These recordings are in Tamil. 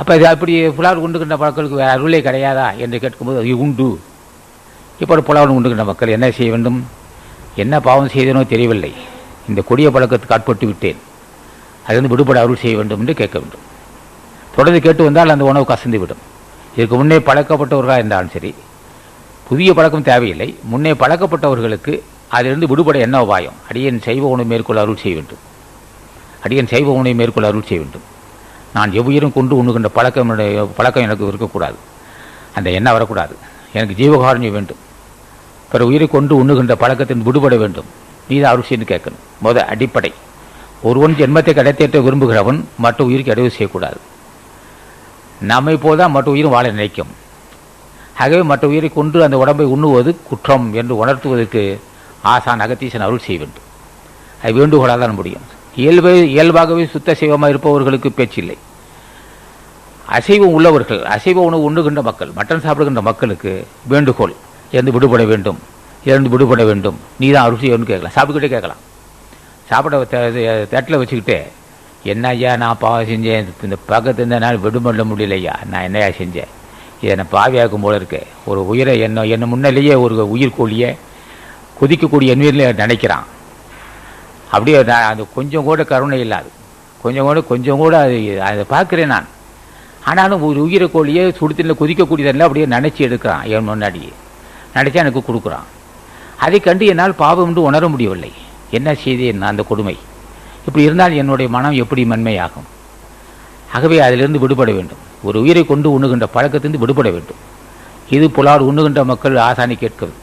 அப்போ இது அப்படி புலால் உண்டுகின்ற மக்களுக்கு வேறு அருளே கிடையாதா என்று கேட்கும்போது அது உண்டு. இப்போ புலால் உண்டுகின்ற மக்கள் என்ன செய்ய வேண்டும்? என்ன பாவம் செய்தனோ தெரியவில்லை. இந்த கொடிய பழக்கத்துக்கு ஆட்பட்டு விட்டேன். அதிலிருந்து விடுபட அருள் செய்ய வேண்டும் என்று கேட்க வேண்டும். தொடர்ந்து கேட்டு வந்தால் அந்த உணவு கசந்து விடும். இதுக்கு முன்னே பழக்கப்பட்டவர்களாக இருந்தாலும் சரி புதிய பழக்கம் தேவையில்லை. முன்னே பழக்கப்பட்டவர்களுக்கு அதிலிருந்து விடுபட என்ன உபாயம்? அடியன் சைவ உணவு மேற்கொள்ள அருள் செய்ய வேண்டும். அடியன் சைவ உணவை மேற்கொள்ள அருள் செய்ய வேண்டும். நான் எவ்வுயிரும் கொண்டு உண்ணுகின்ற பழக்கம் பழக்கம் எனக்கு இருக்கக்கூடாது. அந்த எண்ணம் வரக்கூடாது. எனக்கு ஜீவகாரண்யம் வேண்டும். பிற உயிரை கொண்டு உண்ணுகின்ற பழக்கத்தின் விடுபட வேண்டும். நீ தான் அருள் கேட்கணும். முத அடிப்படை. ஒருவன் ஜென்மத்தை கடைத்தேற்ற விரும்புகிறவன் மற்ற உயிருக்கு இடைவு செய்யக்கூடாது. நம்மை போதான் மற்ற உயிரும் வாழ நினைக்கும். ஆகவே மற்ற உயிரை கொண்டு அந்த உடம்பை உண்ணுவது குற்றம் என்று உணர்த்துவதற்கு ஆசான் அகத்தீசன் அருள் செய்ய வேண்டும். அது வேண்டுகோளாக தான் முடியும். இயல்பு இயல்பாகவே சுத்த சைவமாக இருப்பவர்களுக்கு பேச்சில்லை. அசைவம் உள்ளவர்கள் அசைவ உணவு உண்ணுகின்ற மக்கள் மட்டன் சாப்பிடுகின்ற மக்களுக்கு வேண்டுகோள். இருந்து விடுபட வேண்டும் இருந்து விடுபட வேண்டும். நீ தான் அரிசியோன்னு கேட்கலாம். சாப்பிட்டுக்கிட்டே கேட்கலாம். சாப்பிட தட்டில் வச்சுக்கிட்டே என்ன ஐயா நான் பாவம் செஞ்சேன். இந்த பக்கத்து இந்த நாள் விடுபட முடியலையா? நான் என்னையா செஞ்சேன்? இதை நான் பாவியாக்கும் போல இருக்கு. ஒரு உயிரை என்ன என்ன முன்னிலேயே ஒரு உயிர் கோழியை கொதிக்கக்கூடிய நீரில் நினைக்கிறான். அப்படியே நான் அது கொஞ்சம் கூட கருணை இல்லாது. கொஞ்சம் கூட கொஞ்சம் கூட அது அதை பார்க்குறேன் நான். ஆனாலும் ஒரு உயிரை கோழியே சுடுத்தண்ணில் கொதிக்கக்கூடிய அப்படியே நினச்சி எடுக்கிறான் என் முன்னாடியே. நினச்சா எனக்கு கொடுக்குறான். அதை கண்டு என்னால் பாவம் என்று உணர முடியவில்லை. என்ன செய்தேன் அந்த கொடுமை? இப்படி இருந்தால் என்னுடைய மனம் எப்படி மென்மையாகும்? ஆகவே அதிலிருந்து விடுபட வேண்டும். ஒரு உயிரை கொண்டு உண்ணுகின்ற பழக்கத்திலிருந்து விடுபட வேண்டும். இது புலால் உண்ணுகின்ற மக்கள் ஆசானி கேட்கிறது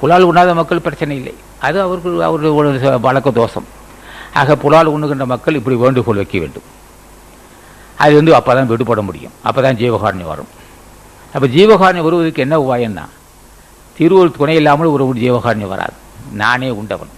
புலால் உண்ணாத மக்கள் பிரச்சனை இல்லை. அது அவர்கள் அவர்கள் ஒரு வழக்க தோஷம். ஆக புலால் உண்ணுகின்ற மக்கள் இப்படி வேண்டுகோள் வைக்க வேண்டும். அது வந்து அப்போ தான் விடுபட முடியும். அப்போ தான் ஜீவகாரணி வரும். அப்போ ஜீவகாரணி வருவதற்கு என்ன உபாயம்னா திருவள்ளுவர் துணை இல்லாமல் ஒரு ஜீவகாரணி வராது. நானே உண்டவன்.